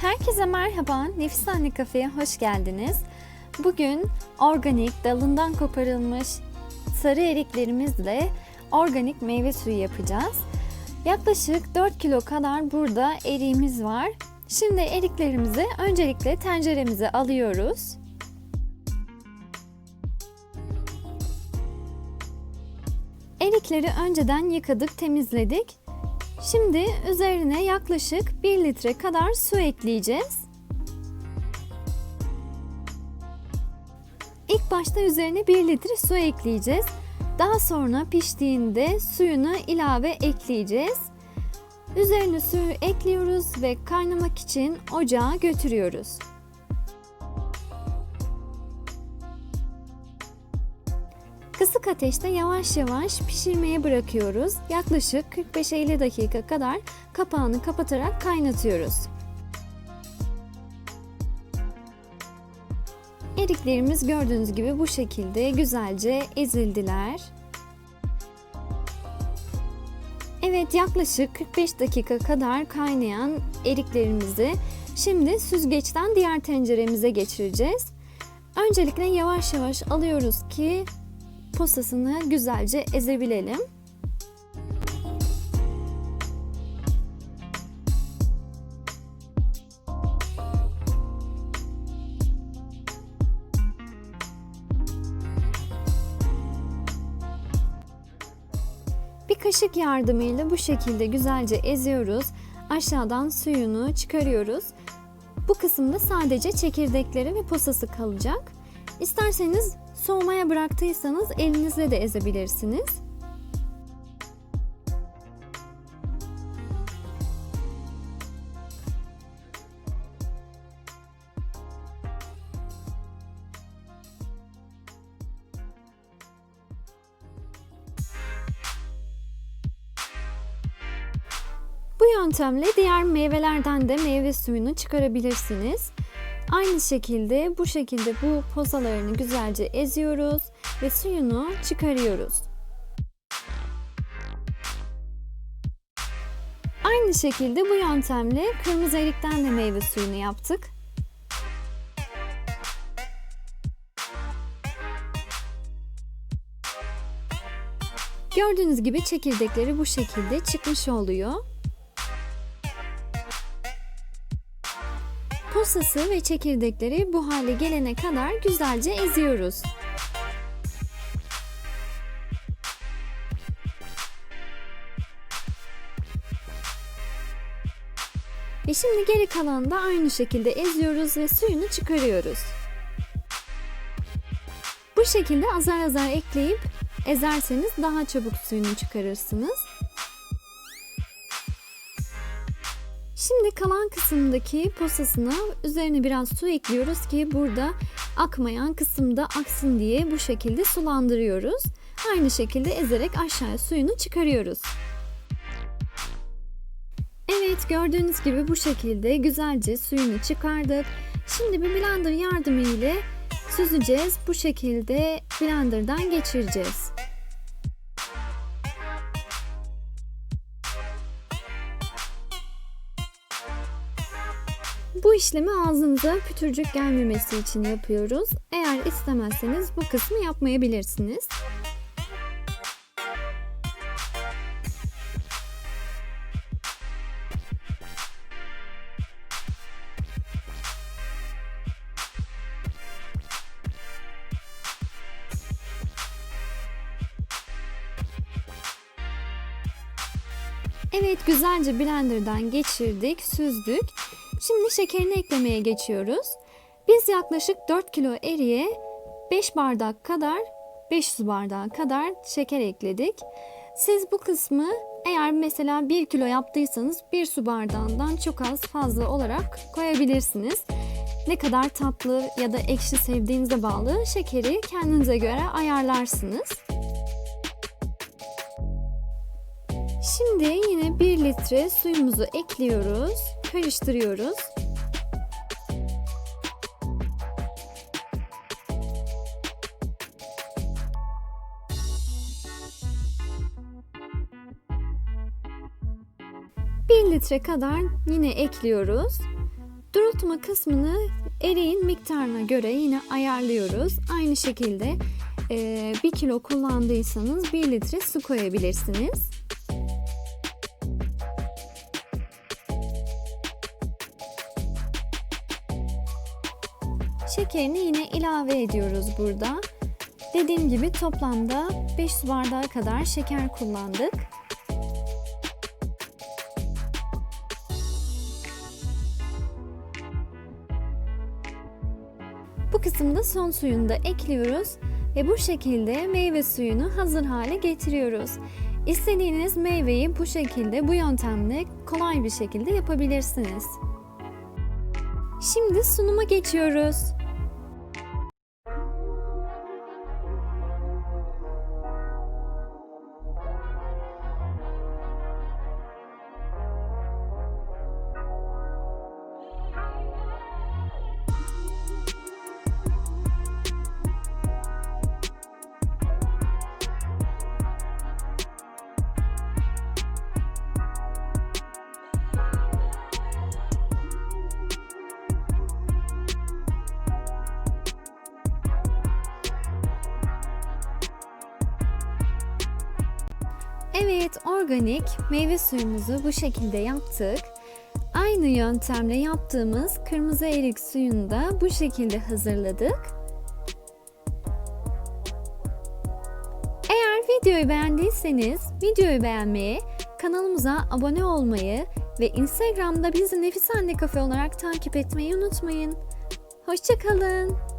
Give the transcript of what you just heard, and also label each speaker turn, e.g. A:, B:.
A: Herkese merhaba, Nefis Anne Kafe'ye hoş geldiniz. Bugün organik, dalından koparılmış sarı eriklerimizle organik meyve suyu yapacağız. Yaklaşık 4 kilo kadar burada eriğimiz var. Şimdi eriklerimizi öncelikle tenceremize alıyoruz. Erikleri önceden yıkadık, temizledik. Şimdi üzerine yaklaşık 1 litre kadar su ekleyeceğiz. İlk başta üzerine 1 litre su ekleyeceğiz. Daha sonra piştiğinde suyunu ilave ekleyeceğiz. Üzerine suyu ekliyoruz ve kaynamak için ocağa götürüyoruz. Kısık ateşte yavaş yavaş pişirmeye bırakıyoruz. Yaklaşık 45-50 dakika kadar kapağını kapatarak kaynatıyoruz. Eriklerimiz gördüğünüz gibi bu şekilde güzelce ezildiler. Evet yaklaşık 45 dakika kadar kaynayan eriklerimizi şimdi süzgeçten diğer tenceremize geçireceğiz. Öncelikle yavaş yavaş alıyoruz ki posasını güzelce ezebilelim. Kaşık yardımıyla bu şekilde güzelce eziyoruz. Aşağıdan suyunu çıkarıyoruz. Bu kısımda sadece çekirdekleri ve posası kalacak. İsterseniz soğumaya bıraktıysanız elinizle de ezebilirsiniz. Yöntemle diğer meyvelerden de meyve suyunu çıkarabilirsiniz. Aynı şekilde bu şekilde bu pozalarını güzelce eziyoruz ve suyunu çıkarıyoruz. Aynı şekilde bu yöntemle kırmızı erikten de meyve suyunu yaptık. Gördüğünüz gibi çekirdekleri bu şekilde çıkmış oluyor. Posası ve çekirdekleri bu hale gelene kadar güzelce eziyoruz. Ve şimdi geri kalanı da aynı şekilde eziyoruz ve suyunu çıkarıyoruz. Bu şekilde azar azar ekleyip ezerseniz daha çabuk suyunu çıkarırsınız. Şimdi kalan kısımdaki posasına üzerine biraz su ekliyoruz ki burada akmayan kısımda aksın diye bu şekilde sulandırıyoruz. Aynı şekilde ezerek aşağıya suyunu çıkarıyoruz. Evet gördüğünüz gibi bu şekilde güzelce suyunu çıkardık. Şimdi bir blender yardımıyla süzeceğiz. Bu şekilde blenderdan geçireceğiz. Bu işlemi ağzınıza pütürcük gelmemesi için yapıyoruz. Eğer istemezseniz bu kısmı yapmayabilirsiniz. Evet güzelce blenderdan geçirdik, süzdük. Şimdi şekerini eklemeye geçiyoruz. Biz yaklaşık 4 kilo eriye 5 bardak kadar 5 su bardağı kadar şeker ekledik. Siz bu kısmı eğer mesela 1 kilo yaptıysanız 1 su bardağından çok az fazla olarak koyabilirsiniz. Ne kadar tatlı ya da ekşi sevdiğinize bağlı şekeri kendinize göre ayarlarsınız. Şimdi yine 1 litre suyumuzu ekliyoruz. Karıştırıyoruz. Litre kadar yine ekliyoruz. Durultma kısmını eriğin miktarına göre yine ayarlıyoruz. Aynı şekilde 1 kilo kullandıysanız 1 litre su koyabilirsiniz. Şekerini yine ilave ediyoruz burada. Dediğim gibi toplamda 5 su bardağı kadar şeker kullandık. Bu kısımda son suyunu da ekliyoruz ve bu şekilde meyve suyunu hazır hale getiriyoruz. İstediğiniz meyveyi bu şekilde bu yöntemle kolay bir şekilde yapabilirsiniz. Şimdi sunuma geçiyoruz. Evet, organik meyve suyumuzu bu şekilde yaptık. Aynı yöntemle yaptığımız kırmızı erik suyunu da bu şekilde hazırladık. Eğer videoyu beğendiyseniz videoyu beğenmeyi, kanalımıza abone olmayı ve Instagram'da bizi Nefis Anne Kafe olarak takip etmeyi unutmayın. Hoşçakalın.